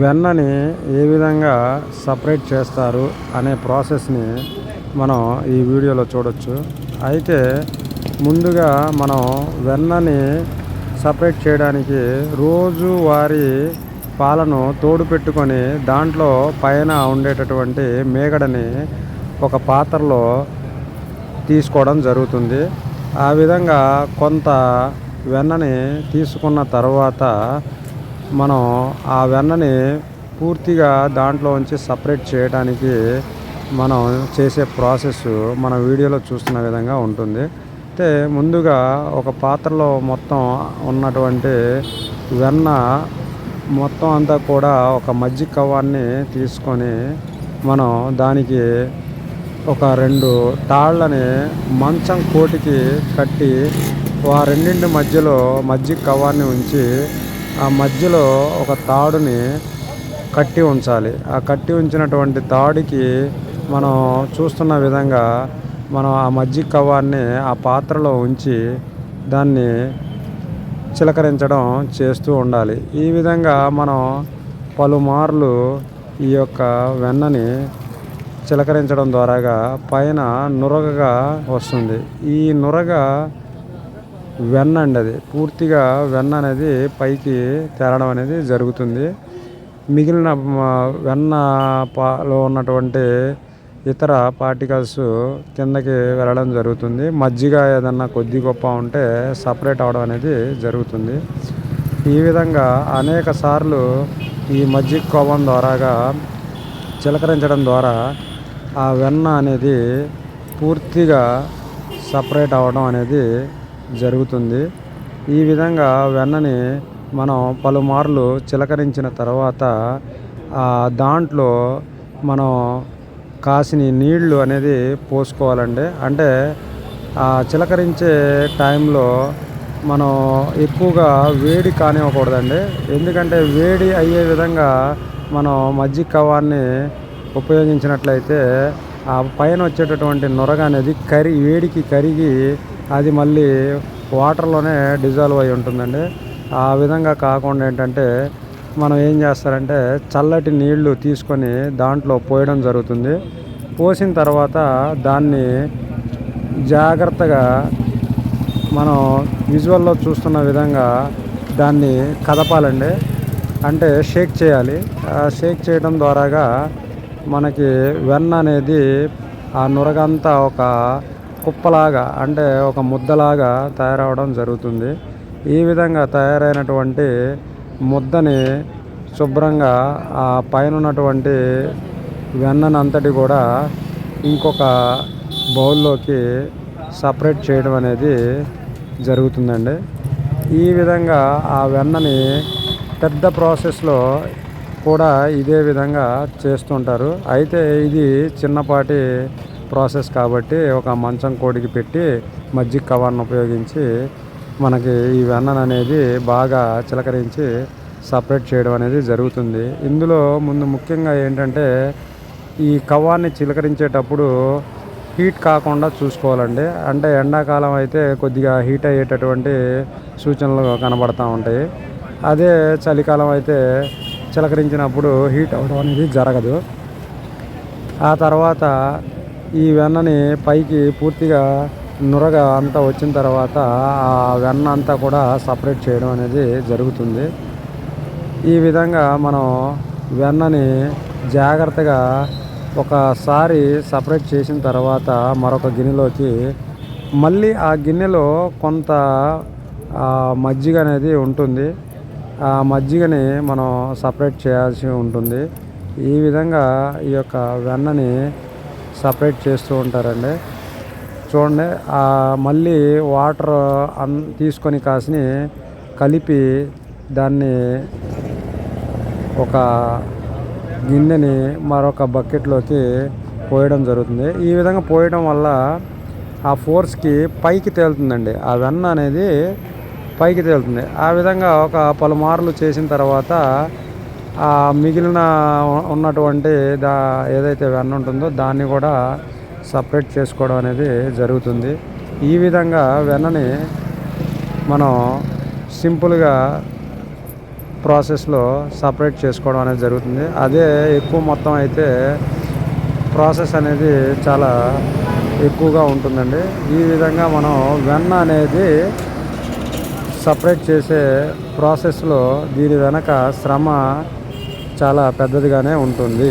వెన్నని ఏ విధంగా సపరేట్ చేస్తారు అనే ప్రాసెస్ని మనం ఈ వీడియోలో చూడొచ్చు. అయితే ముందుగా మనం వెన్నని సపరేట్ చేయడానికి రోజు వారి పాలను తోడు పెట్టుకొని దాంట్లో పైన ఉండేటటువంటి మేగడని ఒక పాత్రలో తీసుకోవడం జరుగుతుంది. ఆ విధంగా కొంత వెన్నని తీసుకున్న తర్వాత మనం ఆ వెన్నని పూర్తిగా దాంట్లో ఉంచి సపరేట్ చేయడానికి మనం చేసే ప్రాసెస్ మన వీడియోలో చూస్తున్న విధంగా ఉంటుంది. అయితే ముందుగా ఒక పాత్రలో మొత్తం ఉన్నటువంటి వెన్న మొత్తం అంతా కూడా ఒక మజ్జిగ కవ్వాన్ని తీసుకొని మనం దానికి ఒక రెండు తాళ్ళని మంచం కోటికి కట్టి ఆ రెండింటి మధ్యలో మజ్జిగ కవ్వాన్ని ఉంచి ఆ మధ్యలో ఒక తాడుని కట్టి ఉంచాలి. ఆ కట్టి ఉంచినటువంటి తాడుకి మనం చూస్తున్న విధంగా మనం ఆ మజ్జిగ కవ్వాన్ని ఆ పాత్రలో ఉంచి దాన్ని చిలకరించడం చేస్తూ ఉండాలి. ఈ విధంగా మనం పలుమార్లు ఈ యొక్క వెన్నని చిలకరించడం ద్వారాగా పైన నురగగా వస్తుంది. ఈ నురగ వెన్న అండి అది. పూర్తిగా వెన్న అనేది పైకి తేరడం అనేది జరుగుతుంది. మిగిలిన వెన్న పాలో ఉన్నటువంటి ఇతర పార్టికల్స్ కిందకి వెళ్ళడం జరుగుతుంది. మజ్జిగ ఏదన్నా కొద్ది గొప్ప ఉంటే సపరేట్ అవడం అనేది జరుగుతుంది. ఈ విధంగా అనేక సార్లు ఈ మజ్జిగ కోపం ద్వారాగా చిలకరించడం ద్వారా ఆ వెన్న అనేది పూర్తిగా సపరేట్ అవ్వడం అనేది జరుగుతుంది. ఈ విధంగా వెన్నని మనం పలుమార్లు చిలకరించిన తర్వాత దాంట్లో మనం కాసిన నీళ్ళు అనేది పోసుకోవాలండి. అంటే చిలకరించే టైంలో మనం ఎక్కువగా వేడి కానివ్వకూడదండి. ఎందుకంటే వేడి అయ్యే విధంగా మనం మజ్జిగ కవాన్ని ఉపయోగించినట్లయితే ఆ పైన వచ్చేటటువంటి నొరగ అనేది కరి వేడికి కరిగి అది మళ్ళీ వాటర్లోనే డిజాల్వ్ అయి ఉంటుందండి. ఆ విధంగా కాకుండా ఏంటంటే మనం ఏం చేస్తారంటే చల్లటి నీళ్ళు తీసుకొని దాంట్లో పోయడం జరుగుతుంది. పోసిన తర్వాత దాన్ని జాగ్రత్తగా మనం విజువల్లో చూస్తున్న విధంగా దాన్ని కదపాలండి. అంటే షేక్ చేయాలి. షేక్ చేయడం ద్వారాగా మనకి వెన్న అనేది ఆ నురగంతా ఒక కుప్పలాగా అంటే ఒక ముద్దలాగా తయారవడం జరుగుతుంది. ఈ విధంగా తయారైనటువంటి ముద్దని శుభ్రంగా ఆ పైన ఉన్నటువంటి వెన్ననంతటి కూడా ఇంకొక బౌల్లోకి సపరేట్ చేయడం అనేది జరుగుతుందండి. ఈ విధంగా ఆ వెన్నని పెద్ద ప్రాసెస్లో కూడా ఇదే విధంగా చేస్తుంటారు. అయితే ఇది చిన్నపాటి ప్రాసెస్ కాబట్టి ఒక మంచం కోడికి పెట్టి మజ్జిగ కవర్ను ఉపయోగించి మనకి ఈ వెన్నను అనేది బాగా చిలకరించి సపరేట్ చేయడం అనేది జరుగుతుంది. ఇందులో ముందు ముఖ్యంగా ఏంటంటే ఈ కవ్వాన్ని చిలకరించేటప్పుడు హీట్ కాకుండా చూసుకోవాలండి. అంటే ఎండాకాలం అయితే కొద్దిగా హీట్ అయ్యేటటువంటి సూచనలు కనబడుతూ ఉంటాయి. అదే చలికాలం అయితే చిలకరించినప్పుడు హీట్ అవ్వడం అనేది జరగదు. ఆ తర్వాత ఈ వెన్నని పైకి పూర్తిగా నురగ అంతా వచ్చిన తర్వాత ఆ వెన్న అంతా కూడా సపరేట్ చేయడం అనేది జరుగుతుంది. ఈ విధంగా మనం వెన్నని జాగ్రత్తగా ఒకసారి సపరేట్ చేసిన తర్వాత మరొక గిన్నెలోకి మళ్ళీ ఆ గిన్నెలో కొంత మజ్జిగ అనేది ఉంటుంది. ఆ మజ్జిగని మనం సపరేట్ చేయాల్సి ఉంటుంది. ఈ విధంగా ఈ యొక్క వెన్నని సపరేట్ చేస్తూ ఉంటారండి. చూడండి మళ్ళీ వాటర్ అన్ తీసుకొని కాసిని కలిపి దాన్ని ఒక గిన్నెని మరొక బకెట్లోకి పోయడం జరుగుతుంది. ఈ విధంగా పోయడం వల్ల ఆ ఫోర్స్కి పైకి తేలుతుందండి. ఆ వెన్న అనేది పైకి తేలుతుంది. ఆ విధంగా ఒక పలుమార్లు చేసిన తర్వాత మిగిలిన ఉన్నటువంటి దా ఏదైతే వెన్న ఉంటుందో దాన్ని కూడా సపరేట్ చేసుకోవడం అనేది జరుగుతుంది. ఈ విధంగా వెన్నని మనం సింపుల్గా ప్రాసెస్లో సపరేట్ చేసుకోవడం అనేది జరుగుతుంది. అదే ఎక్కువ మొత్తం అయితే ప్రాసెస్ అనేది చాలా ఎక్కువగా ఉంటుందండి. ఈ విధంగా మనం వెన్న అనేది సపరేట్ చేసే ప్రాసెస్లో దీని వెనక శ్రమ చాలా పెద్దదిగానే ఉంటుంది.